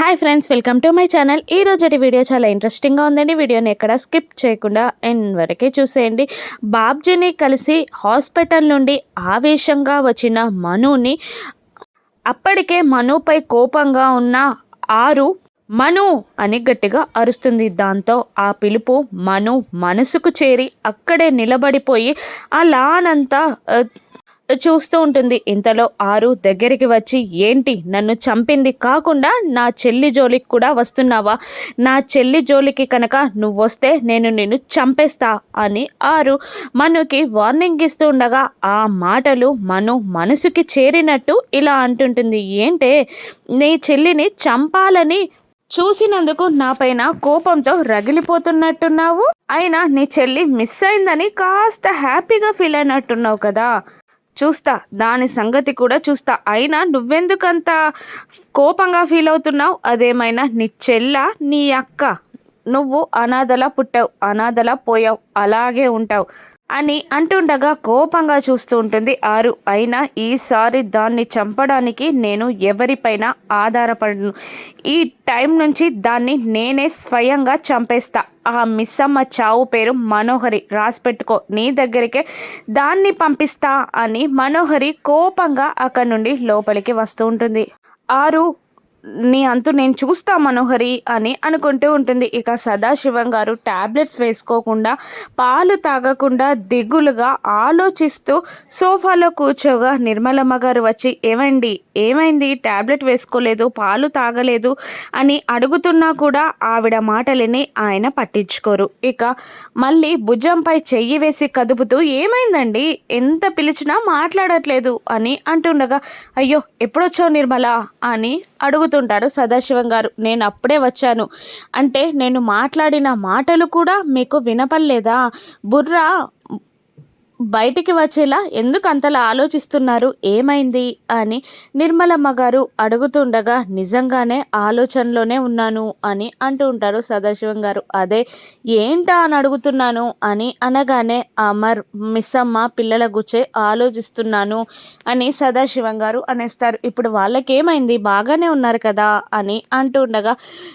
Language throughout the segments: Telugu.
Hi friends welcome to my channel ఈ రోజటి వీడియో చాలా ఇంట్రెస్టింగ్గా ఉందండి. వీడియోని ఎక్కడ స్కిప్ చేయకుండా ఎన్ వరకే చూసేయండి. బాబ్జీని కలిసి హాస్పిటల్ నుండి ఆవేశంగా వచ్చిన మనుని అప్పటికే మనుపై కోపంగా ఉన్న ఆరు మను అని గట్టిగా అరుస్తుంది. దాంతో ఆ పిలుపు మను మనసుకు చేరి అక్కడే నిలబడిపోయి అలానంతా చూస్తూ ఉంటుంది. ఇంతలో ఆరు దగ్గరికి వచ్చి ఏంటి? నన్ను చంపింది కాకుండా నా చెల్లి జోలికి కూడా వస్తున్నావా? నా చెల్లి జోలికి కనుక నువ్వు వస్తే నేను నిన్ను చంపేస్తా అని ఆరు మనుకి వార్నింగ్ ఇస్తూ ఉండగా ఆ మాటలు మను మనసుకి చేరినట్టు ఇలా అంటుంటుంది. ఏంటే? నీ చెల్లిని చంపాలని చూసినందుకు నా పైన కోపంతో రగిలిపోతున్నట్టున్నావు? అయినా నీ చెల్లి మిస్ అయిందని కాస్త హ్యాపీగా ఫీల్ అయినట్టున్నావు కదా? చూస్తా. దాని సంగతి కూడా చూస్తా. అయినా నువ్వెందుకంత కోపంగా ఫీల్ అవుతున్నావు? అదేమైనా నీ చెల్ల నీ అక్క నువ్వు అనాథలా పుట్టావు. అనాథలా పోయావు. అలాగే ఉంటావు. అని అంటుండగా కోపంగా చూస్తూ ఉంటుంది ఆరు. అయినా ఈసారి దాన్ని చంపడానికి నేను ఎవరిపైన ఆధారపడను. ఈ టైం నుంచి దాన్ని నేనే స్వయంగా చంపేస్తా. ఆ మిస్సమ్మ చావు పేరు మనోహరి. రాసి పెట్టుకో. నీ దగ్గరికే దాన్ని పంపిస్తా అని మనోహరి కోపంగా అక్కడి నుండి లోపలికి వస్తూ ఉంటుంది. ఆరు నీ అంతు నేను చూస్తా మనోహరి అని అనుకుంటూ ఉంటుంది. ఇక సదాశివం గారు ట్యాబ్లెట్స్ వేసుకోకుండా పాలు తాగకుండా దిగులుగా ఆలోచిస్తూ సోఫాలో కూర్చోగా నిర్మలమ్మ గారు వచ్చి ఏమండి ఏమైంది? టాబ్లెట్ వేసుకోలేదు పాలు తాగలేదు అని అడుగుతున్నా కూడా ఆవిడ మాటలని ఆయన పట్టించుకోరు. ఇక మళ్ళీ భుజంపై చెయ్యి వేసి కదుపుతూ ఏమైందండి? ఎంత పిలిచినా మాట్లాడట్లేదు అని అంటుండగా అయ్యో ఎప్పుడొచ్చావు నిర్మల? అని అడుగుతుంటాడు సదాశివం గారు. నేను అప్పుడే వచ్చాను. అంటే నేను మాట్లాడిన మాటలు కూడా మీకు వినపడలేదా? బుర్ర బయటికి వచ్చేలా ఎందుకు అంతలా ఆలోచిస్తున్నారు? ఏమైంది? అని నిర్మలమ్మ గారు అడుగుతుండగా నిజంగానే ఆలోచనలోనే ఉన్నాను అని అంటూ ఉంటారు సదాశివం గారు. అదే ఏంటా అని అడుగుతున్నాను అని అనగానే అమర్ మిస్సమ్మ పిల్లల గుచ్చే ఆలోచిస్తున్నాను అని సదాశివం గారు అనేస్తారు. ఇప్పుడు వాళ్ళకేమైంది? బాగానే ఉన్నారు కదా అని అంటుండగా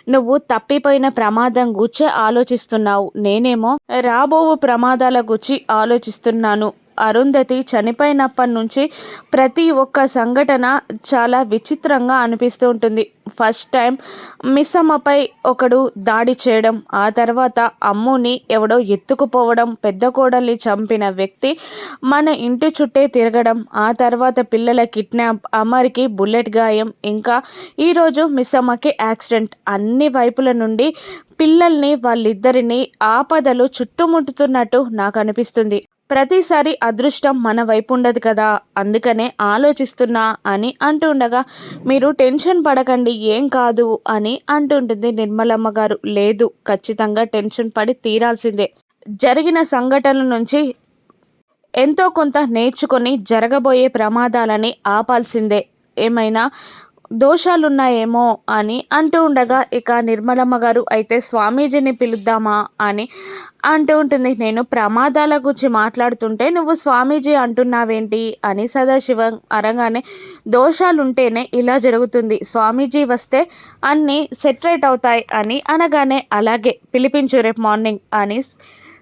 నువ్వు తప్పిపోయిన ప్రమాదం గుచ్చే ఆలోచిస్తున్నావు. నేనేమో రాబోవు ప్రమాదాల గుచ్చి ఆలోచిస్తున్నాను. అరుంధతి చనిపోయినప్పటి నుంచి ప్రతి ఒక్క సంఘటన చాలా విచిత్రంగా అనిపిస్తూ ఉంటుంది. ఫస్ట్ టైం మిస్సమ్మపై ఒకడు దాడి చేయడం ఆ తర్వాత అమ్ముని ఎవడో ఎత్తుకుపోవడం పెద్ద కోడల్ని చంపిన వ్యక్తి మన ఇంటి చుట్టే తిరగడం ఆ తర్వాత పిల్లల కిడ్నాప్ అమర్కి బుల్లెట్ గాయం ఇంకా ఈరోజు మిస్సమ్మకి యాక్సిడెంట్. అన్ని వైపుల నుండి పిల్లల్ని వాళ్ళిద్దరిని ఆపదలు చుట్టుముట్టుతున్నట్టు నాకు అనిపిస్తుంది. ప్రతిసారి అదృష్టం మన వైపు ఉండదు కదా. అందుకనే ఆలోచిస్తున్నా అని అంటుండగా మీరు టెన్షన్ పడకండి ఏం కాదు అని అంటుంటుంది నిర్మలమ్మ గారు. లేదు ఖచ్చితంగా టెన్షన్ పడి తీరాల్సిందే. జరిగిన సంఘటనల నుంచి ఎంతో కొంత నేర్చుకొని జరగబోయే ప్రమాదాలని ఆపాల్సిందే. ఏమైనా దోషాలున్నాయేమో అని అంటూ ఉండగా ఇక నిర్మలమ్మ గారు అయితే స్వామీజీని పిలుద్దామా? అని అంటూ ఉంటుంది. నేను ప్రమాదాల గురించి మాట్లాడుతుంటే నువ్వు స్వామీజీ అంటున్నావేంటి? అని సదాశివం అనగానే దోషాలుంటేనే ఇలా జరుగుతుంది. స్వామీజీ వస్తే అన్నీ సెటరేట్ అవుతాయి అని అనగానే అలాగే పిలిపించు రేపు మార్నింగ్ అని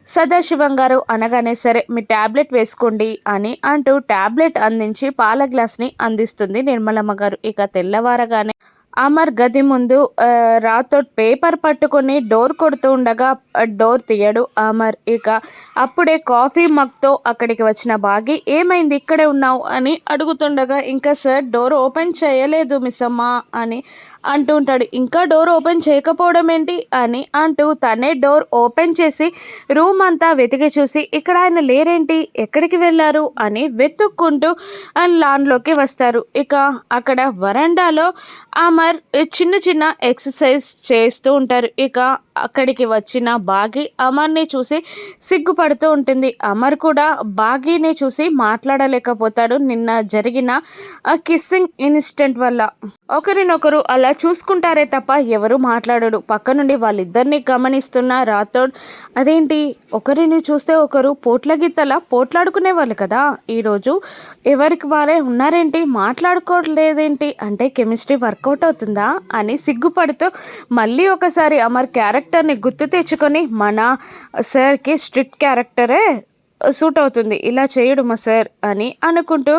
సదాశివం గారు అనగానే సరే మీ ట్యాబ్లెట్ వేసుకోండి అని అంటూ ట్యాబ్లెట్ అందించి పాల గ్లాస్ని అందిస్తుంది నిర్మలమ్మ గారు. ఇక తెల్లవారగానే అమర్ గది ముందు రాతో రాథోడ్ పేపర్ పట్టుకొని డోర్ కొడుతూ ఉండగా డోర్ తీయడు అమర్. ఇక అప్పుడే కాఫీ మగ్తో అక్కడికి వచ్చిన బాగి ఏమైంది? ఇక్కడే ఉన్నావు? అని అడుగుతుండగా ఇంకా సార్ డోర్ ఓపెన్ చేయలేదు మిస్ అమ్మ అని అంటూ ఉంటాడు. ఇంకా డోర్ ఓపెన్ చేయకపోవడం ఏంటి అని అంటూ తనే డోర్ ఓపెన్ చేసి రూమ్ అంతా వెతికి చూసి ఇక్కడ ఆయన లేరేంటి? ఎక్కడికి వెళ్ళారు? అని వెతుక్కుంటూ లాన్లోకి వస్తారు. ఇక అక్కడ వరండాలో అమర్ చిన్న చిన్న ఎక్సర్సైజ్ చేస్తూ ఉంటారు. ఇక అక్కడికి వచ్చిన బాగి అమర్ని చూసి సిగ్గుపడుతూ ఉంటుంది. అమర్ కూడా బాగీని చూసి మాట్లాడలేకపోతాడు. నిన్న జరిగిన కిస్సింగ్ ఇన్సిడెంట్ వల్ల. ఒకరినొకరు అలా చూసుకుంటారే తప్ప ఎవరు మాట్లాడడు పక్క నుండి వాళ్ళిద్దరిని గమనిస్తున్న రాథోడ్ అదేంటి? ఒకరిని చూస్తే ఒకరు పోట్లగిత్తలా పోట్లాడుకునే వాళ్ళు కదా? ఈరోజు ఎవరికి వారే ఉన్నారేంటి? మాట్లాడుకోలేదేంటి? అంటే కెమిస్ట్రీ వర్కౌట్ అవుతుందా? అని సిగ్గుపడుతూ మళ్ళీ ఒకసారి అమర్ క్యారెక్టర్ని గుర్తు తెచ్చుకొని మన సార్కి స్ట్రిక్ట్ క్యారెక్టరే సూట్ అవుతుంది. ఇలా చేయడు మా సార్? అని అనుకుంటూ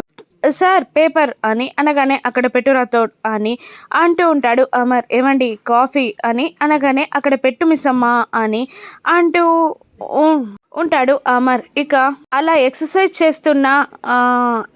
సార్ పేపర్ అని అనగానే అక్కడ పెట్టు రాతోడ్ అని అంటూ ఉంటాడు. అమర్ ఏమండి? కాఫీ అని అనగానే అక్కడ పెట్టు మిస్ అమ్మా అని అంటూ ఉంటాడు అమర్. ఇక అలా ఎక్సర్సైజ్ చేస్తున్న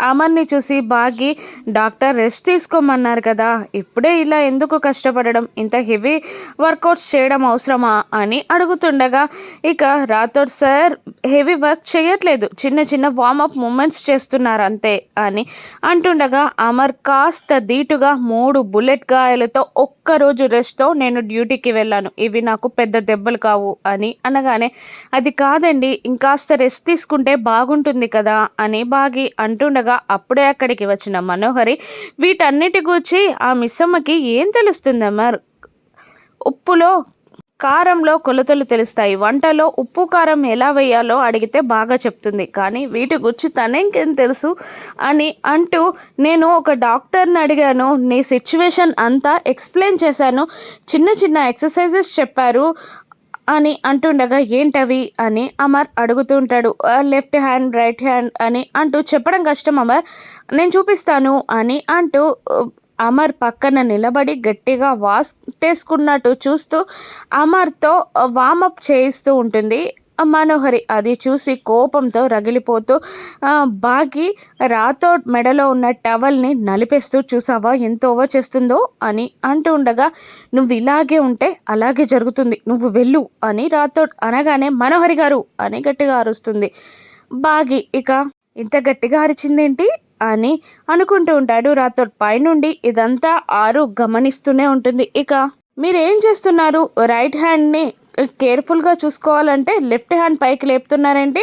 అమర్ని చూసి బాగి డాక్టర్ రెస్ట్ తీసుకోమన్నారు కదా ఇప్పుడే ఇలా ఎందుకు కష్టపడడం? ఇంత హెవీ వర్కౌట్స్ చేయడం అవసరమా? అని అడుగుతుండగా ఇక రాథోడ్ సార్ హెవీ వర్క్ చేయట్లేదు. చిన్న చిన్న వార్మప్ మూమెంట్స్ చేస్తున్నారు అంతే అని అంటుండగా అమర్ కాస్త ధీటుగా మూడు బుల్లెట్ గాయాలతో ఒక్కరోజు రెస్ట్తో నేను డ్యూటీకి వెళ్ళాను. ఇవి నాకు పెద్ద దెబ్బలు కావు అని అనగానే అది కాదండి ఇంకాస్త రెస్ట్ తీసుకుంటే బాగుంటుంది కదా అని బాగి అంటుండగా అప్పుడే అక్కడికి వచ్చిన మనోహరి వీటన్నిటి గూర్చి ఆ మిస్సమ్మకి ఏం తెలుస్తుందమ్మా ఉప్పులో కారంలో కొలతలు తెలుస్తాయి. వంటలో ఉప్పు కారం ఎలా వేయాలో అడిగితే బాగా చెప్తుంది. కానీ వీటి గురించి తనేంకేం తెలుసు అని అంటూ నేను ఒక డాక్టర్ని అడిగాను. నీ సిచ్యువేషన్ అంతా ఎక్స్ప్లెయిన్ చేశాను. చిన్న చిన్న ఎక్సర్సైజెస్ చెప్పారు. అని అంటుండగా ఏంటవి? అని అమర్ అడుగుతుంటాడు. లెఫ్ట్ హ్యాండ్ రైట్ హ్యాండ్ అని అంటూ చెప్పడం కష్టం అమర్. నేను చూపిస్తాను అని అంటూ అమర్ పక్కన నిలబడి గట్టిగా వాటేసుకున్నట్టు చూస్తూ అమర్తో వామప్ చేయిస్తూ ఉంటుంది. మనోహరి. అది చూసి కోపంతో రగిలిపోతూ బాగి రాతో మెడలో ఉన్న టవల్ని నలిపేస్తూ చూసావా? ఎంత ఓవర్ చేస్తుందో? అని అంటూ ఉండగా నువ్వు ఇలాగే ఉంటే అలాగే జరుగుతుంది. నువ్వు వెళ్ళు అని రాథోడ్ అనగానే మనోహరి గారు అని గట్టిగా అరుస్తుంది. బాగి ఇక ఇంత గట్టిగా అరిచిందేంటి? అని అనుకుంటూ ఉంటాడు. రాథోడ్ పైనుండి ఇదంతా ఆరు గమనిస్తూనే ఉంటుంది. ఇక మీరేం చేస్తున్నారు? రైట్ హ్యాండ్ని కేర్ఫుల్గా చూసుకోవాలంటే లెఫ్ట్ హ్యాండ్ పైకి లేపుతున్నారేంటి?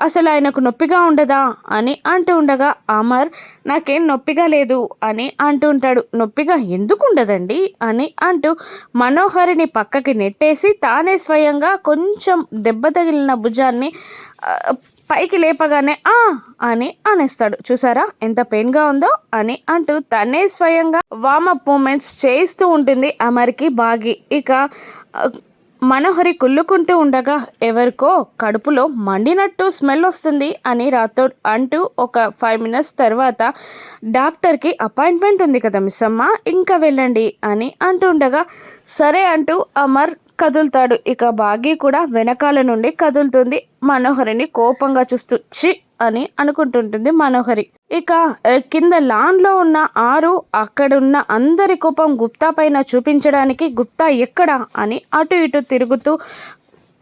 అసలు ఆయనకు నొప్పిగా ఉండదా? అని అంటూ ఉండగా అమర్ నాకేం నొప్పిగా లేదు అని అంటూ ఉంటాడు. నొప్పిగా ఎందుకు ఉండదండి? అని అంటూ మనోహరిని పక్కకి నెట్టేసి తానే స్వయంగా కొంచెం దెబ్బ తగిలిన భుజాన్ని పైకి లేపగానే ఆ! అని అనేస్తాడు. చూసారా? ఎంత పెయిన్గా ఉందో? అని అంటూ తనే స్వయంగా వామప్ మూమెంట్స్ చేయిస్తూ ఉంటుంది అమర్కి బాగి. ఇక మనోహరి కుళ్ళుకుంటూ ఉండగా ఎవరికో కడుపులో మండినట్టు స్మెల్ వస్తుంది అని రాథోడ్ అంటూ ఒక ఫైవ్ మినిట్స్ తర్వాత డాక్టర్కి అపాయింట్మెంట్ ఉంది కదా మిస్ అమ్మ ఇంకా వెళ్ళండి అని అంటూ ఉండగా సరే అంటూ అమర్ కదులుతాడు. ఇక బాగి కూడా వెనకాల నుండి కదులుతుంది. మనోహరిని కోపంగా చూస్తూ చి అని అనుకుంటుంటుంది మనోహరి. ఇక కింద లాన్లో ఉన్న ఆరు అక్కడున్న అందరి కోపం గుప్తా పైన చూపించడానికి గుప్తా ఎక్కడ అని అటు ఇటు తిరుగుతూ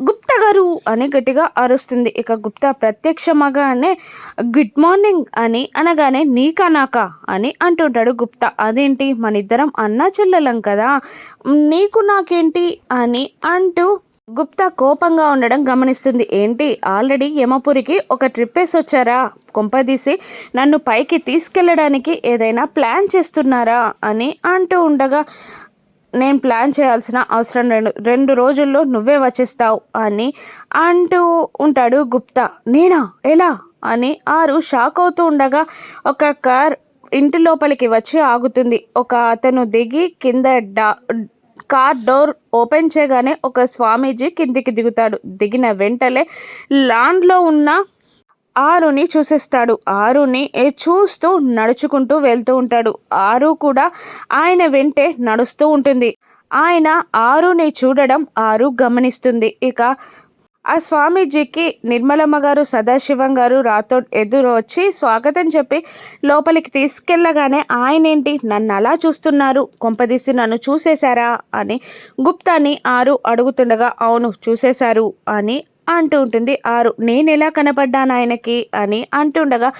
గుప్తా గారు అని గట్టిగా అరుస్తుంది. ఇక గుప్తా ప్రత్యక్షమగానే గుడ్ మార్నింగ్ అని అనగానే నీకా నాకా అని అంటుంటాడు గుప్తా. అదేంటి? మన ఇద్దరం అన్నా చెల్లెలం కదా. నీకు నాకేంటి? అని అంటూ గుప్తా కోపంగా ఉండడం గమనిస్తుంది. ఏంటి? ఆల్రెడీ యమపురికి ఒక ట్రిప్ వేసి వచ్చారా కొంపదీసి నన్ను పైకి తీసుకెళ్ళడానికి ఏదైనా ప్లాన్ చేస్తున్నారా? అని అంటూ ఉండగా నేను ప్లాన్ చేయాల్సిన అవసరం రెండు రెండు రోజుల్లో నువ్వే వచ్చేస్తావు అని అంటూ ఉంటాడు గుప్తా. నేనా? ఎలా? అని ఆరు షాక్ అవుతూ ఉండగా ఒక కార్ ఇంటి లోపలికి వచ్చి ఆగుతుంది. ఒక అతను దిగి కింద డా కార్ డోర్ ఓపెన్ చేయగానే ఒక స్వామీజీ కిందికి దిగుతాడు. దిగిన వెంటనే లాన్లో ఉన్న ఆరుని చూసేస్తాడు. ఆరుని చూస్తూ నడుచుకుంటూ వెళ్తూ ఉంటాడు. ఆరు కూడా ఆయన వెంటే నడుస్తూ ఉంటుంది. ఆయన ఆరుని చూడడం ఆరు గమనిస్తుంది. ఇక ఆ స్వామీజీకి నిర్మలమ్మ గారు సదాశివం గారు రాతో ఎదురు వచ్చి స్వాగతం చెప్పి లోపలికి తీసుకెళ్ళగానే ఆయన ఏంటి నన్ను అలా చూస్తున్నారు. కొంపదీసి నన్ను చూసేశారా? అని గుప్తాని ఆరు అడుగుతుండగా అవును చూసేశారు అని అంటూ ఉంటుంది. ఆరు నేను ఎలా కనపడ్డాను ఆయనకి అని అంటుండగా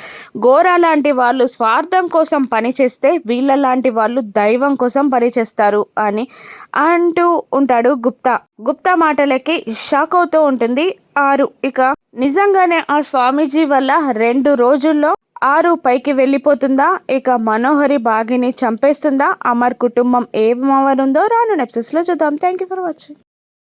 ఘోర లాంటి వాళ్ళు స్వార్థం కోసం పనిచేస్తే వీళ్ళ లాంటి వాళ్ళు దైవం కోసం పనిచేస్తారు అని అంటూ ఉంటాడు గుప్తా. గుప్తా మాటలకి షాక్ అవుతూ ఉంటుంది. ఆరు ఇక నిజంగానే ఆ స్వామీజీ వల్ల రెండు రోజుల్లో ఆరు పైకి వెళ్ళిపోతుందా? ఇక మనోహరి బాగిని చంపేస్తుందా? అమర్ కుటుంబం ఏమవనుందో రాను నెప్సెస్లో చూద్దాం. Thank you for watching